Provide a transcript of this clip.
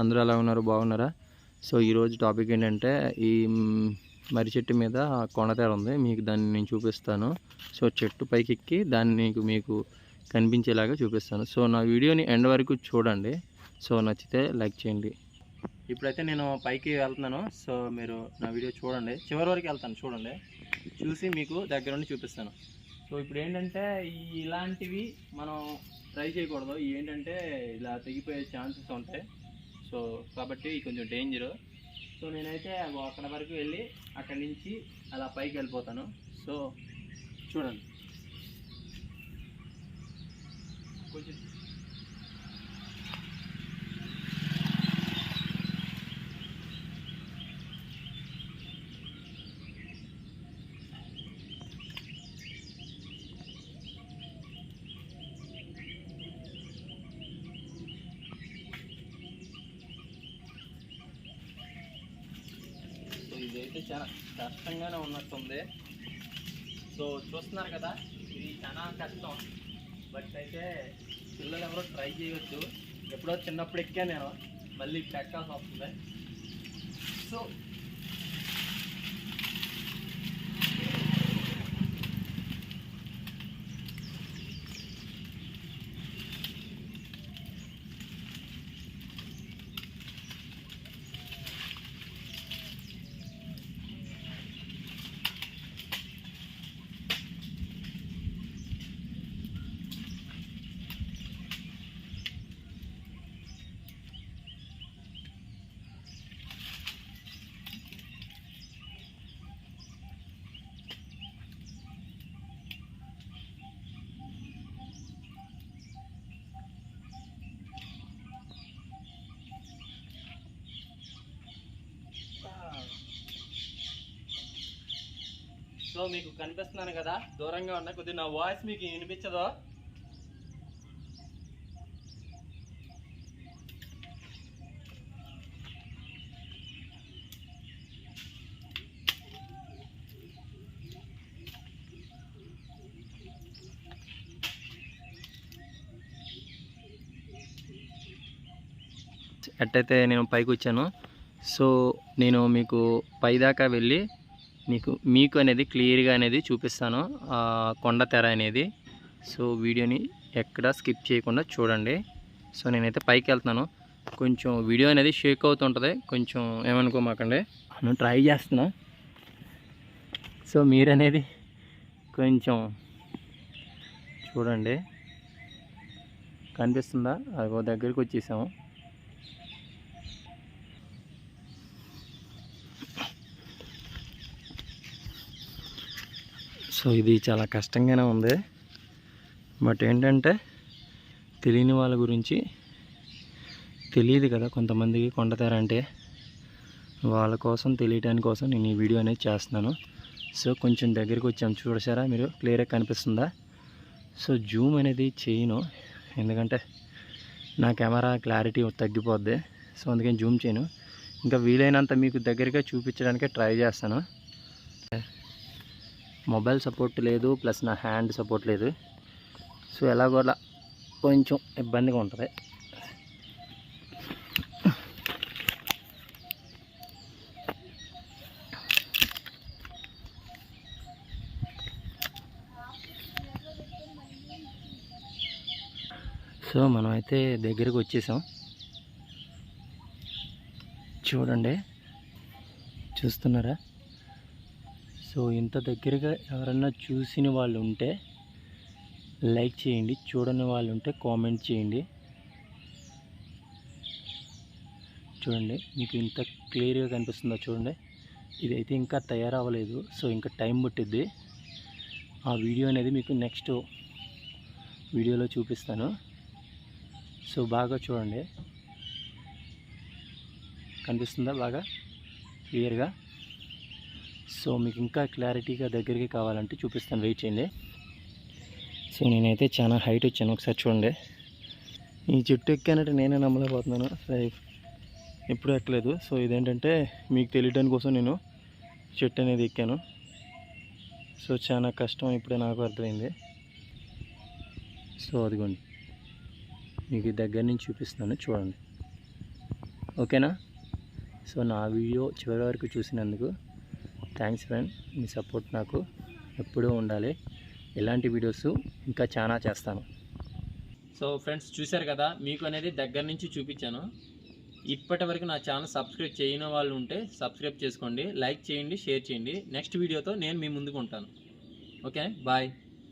అందరూ ఎలా ఉన్నారు బాగున్నారా? సో ఈరోజు టాపిక్ ఏంటంటే ఈ మర్రి చెట్టు మీద కొండతేర ఉంది. మీకు దాన్ని నేను చూపిస్తాను. సో చెట్టు పైకి ఎక్కి దాన్ని మీకు మీకు కనిపించేలాగా చూపిస్తాను. సో నా వీడియోని ఎండ్ వరకు చూడండి. సో నచ్చితే లైక్ చేయండి. ఇప్పుడైతే నేను పైకి వెళ్తున్నాను. సో మీరు నా వీడియో చూడండి. చివరి వరకు వెళ్తాను చూడండి. చూసి మీకు దగ్గర ఉండి చూపిస్తాను. సో ఇప్పుడు ఏంటంటే ఇలాంటివి మనం ట్రై చేయకూడదు. ఏంటంటే ఇలా తెగిపోయే ఛాన్సెస్ ఉంటాయి. సో కాబట్టి కొంచెం డేంజరు సో నేనైతే అక్కడ వరకు వెళ్ళి అక్కడి నుంచి అలా పైకి వెళ్ళిపోతాను. సో చూడండి. కొంచెం ఇదైతే చాలా కష్టంగానే ఉన్నట్టుంది. సో చూస్తున్నారు కదా ఇది చాలా కష్టం. బట్ అయితే పిల్లలు ఎవరో ట్రై చేయవచ్చు ఎప్పుడో చిన్నప్పుడు ఎక్కా నేను. మళ్ళీ పెట్టాల్సి ఎక్కాల్సి వస్తుంది. సో సో మీకు కనిపిస్తున్నాను కదా దూరంగా ఉన్న కొద్దిగా నా వాయిస్ మీకు వినిపించదో? ఎట్టయితే నేను పైకి వచ్చాను సో నేను మీకు పైదాకా వెళ్ళి మీకు మీకు అనేది క్లియర్గా అనేది చూపిస్తాను. కొండ తెర అనేది. సో వీడియోని ఎక్కడ స్కిప్ చేయకుండా చూడండి. సో నేనైతే పైకి వెళ్తున్నాను. కొంచెం వీడియో అనేది షేక్ అవుతుంటుంది. కొంచెం ఏమనుకోమాకండి. నేను ట్రై చేస్తున్నా. సో మీరనేది కొంచెం చూడండి. కనిపిస్తుందా? అదిగో దగ్గరికి వచ్చేసాము. సో ఇది చాలా కష్టంగానే ఉంది. బట్ ఏంటంటే తెలియని వాళ్ళ గురించి తెలియదు కదా కొంతమందికి కొండతారంటే వాళ్ళ కోసం తెలియటానికి కోసం నేను ఈ వీడియో అనేది చేస్తున్నాను. సో కొంచెం దగ్గరికి వచ్చాము చూడసారా మీరు? క్లియర్గా కనిపిస్తుందా? సో జూమ్ అనేది చేయను. ఎందుకంటే నా కెమెరా క్లారిటీ తగ్గిపోద్ది. సో అందుకని జూమ్ చేయను. ఇంకా వీలైనంత మీకు దగ్గరగా చూపించడానికే ట్రై చేస్తాను. మొబైల్ సపోర్ట్ లేదు ప్లస్ నా హ్యాండ్ సపోర్ట్ లేదు. సో ఎలాగోలా కొంచెం ఇబ్బందిగా ఉంటుంది. సో మనమైతే దగ్గరికి వచ్చేసాం. చూడండి చూస్తున్నారా? సో ఇంత దగ్గరగా ఎవరన్నా చూసిన వాళ్ళు ఉంటే లైక్ చేయండి. చూడని వాళ్ళు ఉంటే కామెంట్ చేయండి. చూడండి మీకు ఇంత క్లియర్గా కనిపిస్తుందో చూడండి. ఇదైతే ఇంకా తయారవ్వలేదు. సో ఇంకా టైం పట్టిద్ది. ఆ వీడియో అనేది మీకు నెక్స్ట్ వీడియోలో చూపిస్తాను. సో బాగా చూడండి. కనిపిస్తుందా బాగా? క్లియర్గా? సో మీకు ఇంకా క్లారిటీగా దగ్గరికి కావాలంటే చూపిస్తాను. వెయిట్ చేయండి. సో నేనైతే చాలా హైట్ వచ్చాను. ఒకసారి చూడండి. ఈ చెట్టు ఎక్కానంటే నేనే నమ్మలేకపోతున్నాను. లైఫ్ ఎప్పుడు ఎక్కలేదు. సో ఇదేంటంటే మీకు తెలియడానికి కోసం నేను చెట్టు అనేది ఎక్కాను. సో చాలా కష్టం ఇప్పుడే నాకు అర్థమైంది. సో అదిగోండి. మీకు దగ్గర నుంచి చూపిస్తాను చూడండి. ఓకేనా? సో నా వీడియో చివరి వరకు చూసినందుకు థ్యాంక్స్ ఫ్రెండ్. మీ సపోర్ట్ నాకు ఎప్పుడూ ఉండాలి. ఇలాంటి వీడియోస్ ఇంకా చాలా చేస్తాను. సో ఫ్రెండ్స్ చూశారు కదా మీకు అనేది దగ్గర నుంచి చూపించాను. ఇప్పటి వరకు నా ఛానల్ సబ్స్క్రైబ్ చేయని వాళ్ళు ఉంటే సబ్స్క్రైబ్ చేసుకోండి లైక్ చేయండి షేర్ చేయండి. నెక్స్ట్ వీడియోతో నేను మీ ముందుకు ఉంటాను. Okay bye.